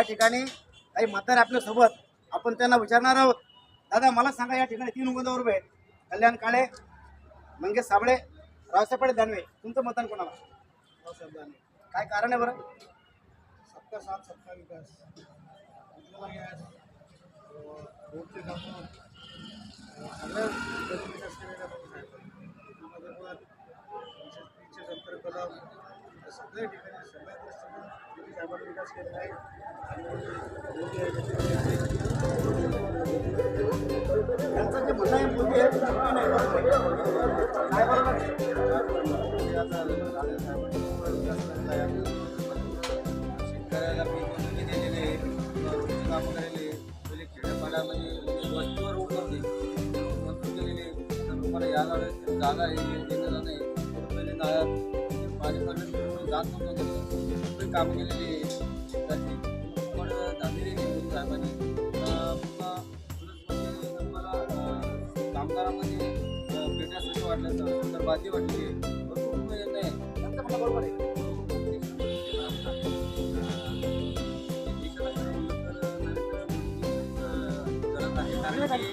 या ठिकाणी काही म्हातारे आपल्यासोबत आपण त्यांना विचारणार आहोत. दादा मला सांगा या ठिकाणी तीन उमेदवार उभे आहेत. कल्याण काळे मंगेश साबळे रावसाहेब दानवे. तुमचं मतदान कोणाला? रावसाहेब दानवे. काय कारण आहे बरं? सबका साथ सबका विकास. रोडचे कामं सगळ्या विकास केलेला त्यामध्ये पण सगळ्या ठिकाणी सगळ्या दृष्टीने साहेबांनी विकास केलेला आहे. त्यांचं जे म्हणणं आहे मोदी आहे नाही. शेतकऱ्याला पीक दिलेले कामं केलेले पहिले खेड्यापाड्यामध्ये वस्तीवर मंजूर केलेले तर जागा आहे. जाणं आहे. पहिले नाळ्यात पाणी पडलं जात नव्हतं सगळे कामं केलेली त्याची पण झालेली आहे साहेबांनी मला कामगारामध्ये भेटण्यासाठी वाटलं तर बाधी वाटली आहे भरपूर येणं त्यांचं बरोबर आहे नाही,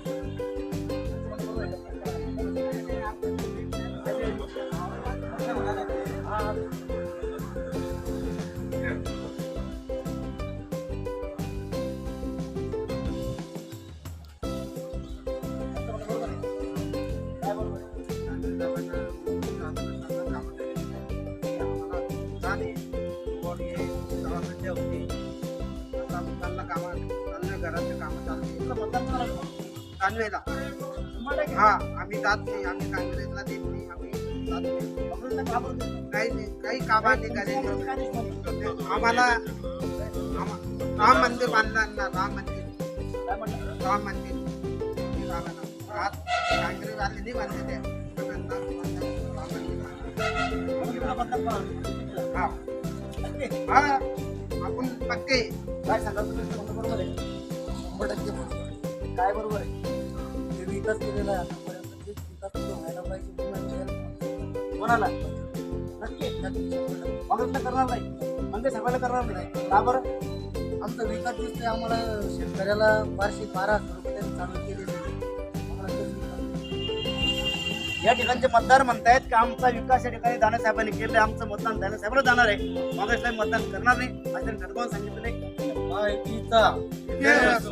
कानवेला. हा आम्ही जात नाही आम्ही काँग्रेसला देत नाही आम्ही जात नाही. काही नाही काही कामा करायचं आम्हाला आम्हा- राम मंदिर बांधलं ना राम मंदिर. राम मंदिर. काँग्रेस आले नाही बांधले ते. हा. हा आपण पक्के. काय सांगा तुम्ही बरोबर आहे. शंभर टक्के बरोबर. काय बरोबर आहे? जे विकास केलेला आहे आतापर्यंत. तेच विकास पुढे व्हायला पाहिजे पुन्हा व्हायला कोणाला? नक्की नक्की. काँग्रेसला करणार नाही. म्हणजे सगळ्याला करणार नाही. का बरं? आमचा विकास दिसतोय. आम्हाला शेतकऱ्याला वार्षिक बारा हजार रुपये चालू आहे. विकास. या ठिकाणचे मतदार म्हणतायत की आमचा विकास या ठिकाणी दाना साहेबांनी केलं आमचं मतदान दाना साहेबांना जाणार आहे. काँग्रेसला मतदान करणार नाही. असं ठरवून सांगितलं माहितीचा. इतिहास.